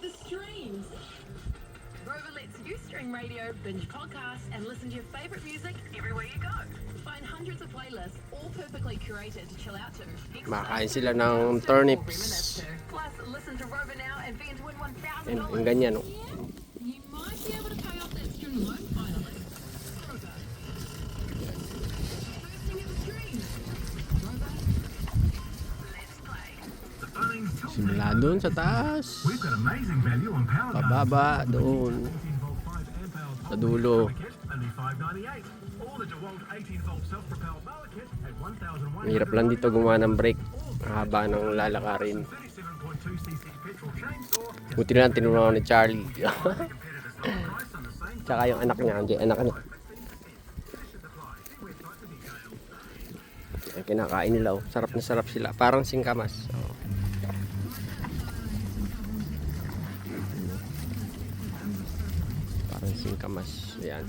the streams. Rover lets you stream radio, binge podcasts, and listen to your favorite music everywhere you go. Find hundreds of playlists, all perfectly curated to chill out to. Makain sila ng turnips. Plus, listen to Rover now and be win $1,000. Yan, yung ganyan. Oh. DeWalt 18 volt self-propelled mower kit at 1,100. Mahirap lang dito gumawa ng brake. Haba ng lalakarin. 37.2 cc petrol chainsaw. Buti na lang tinulungan ni Charlie. Tsaka yung anak niya, hindi anak niya. Ay, kinakain nila oh. Sarap na sarap sila. Parang singkamas. Oh. Parang singkamas. Yan.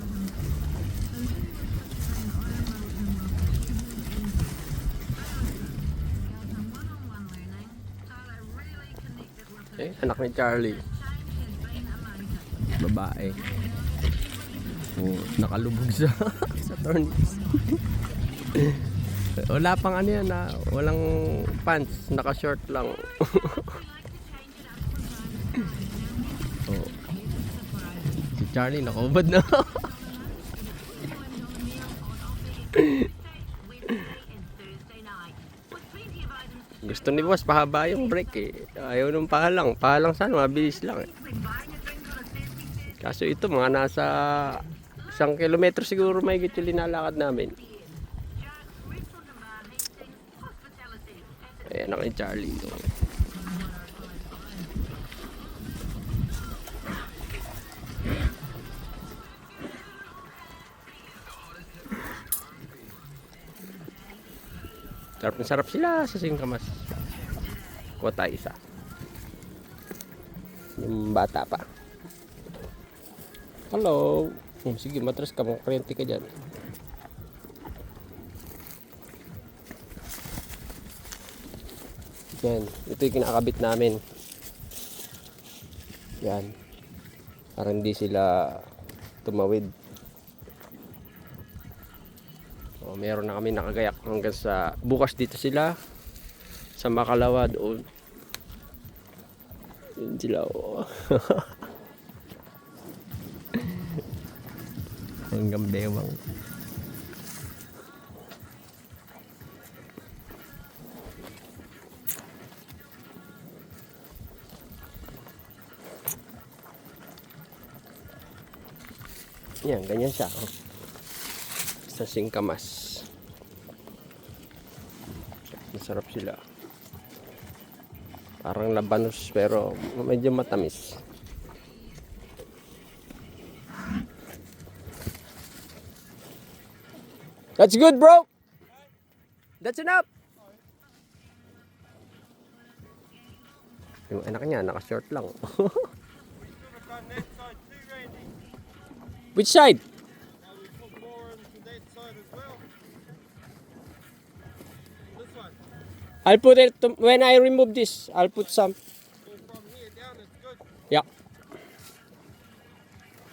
Eh, anak ni Charlie. Babae. Oh, nakalubog sa sa turnips. Wala pang ano yan na, walang pants, naka-short lang. Charlie nakubad na. Gusto ni boss pahaba yung break eh. Ayaw nung pahalang. Pahalang sana mabilis lang eh. Kaso ito mga nasa isang kilometro siguro may yung linalakad namin. Ayan ako ni Charlie. Sarap na sarap sila sa singkamas. Kuha tayo isa. Yung bata pa. Hello. Hmm, sige, matras ka. Makrente ka dyan. Yan. Ito yung kinakabit namin. Yan. Para hindi sila tumawid. O, meron na kami nakagayak hanggang sa bukas dito sila sa Makalawa doon. Yun sila. Oh. hanggang bewang. Yan, ganyan siya. Oh. Sa singkamas. Masarap sila. Parang labanos pero medyo matamis. That's good, bro. That's enough. Yung anak niya, naka-short lang. Which side? I'll put it, when I remove this, I'll put some. So from here down, it's good. Yeah.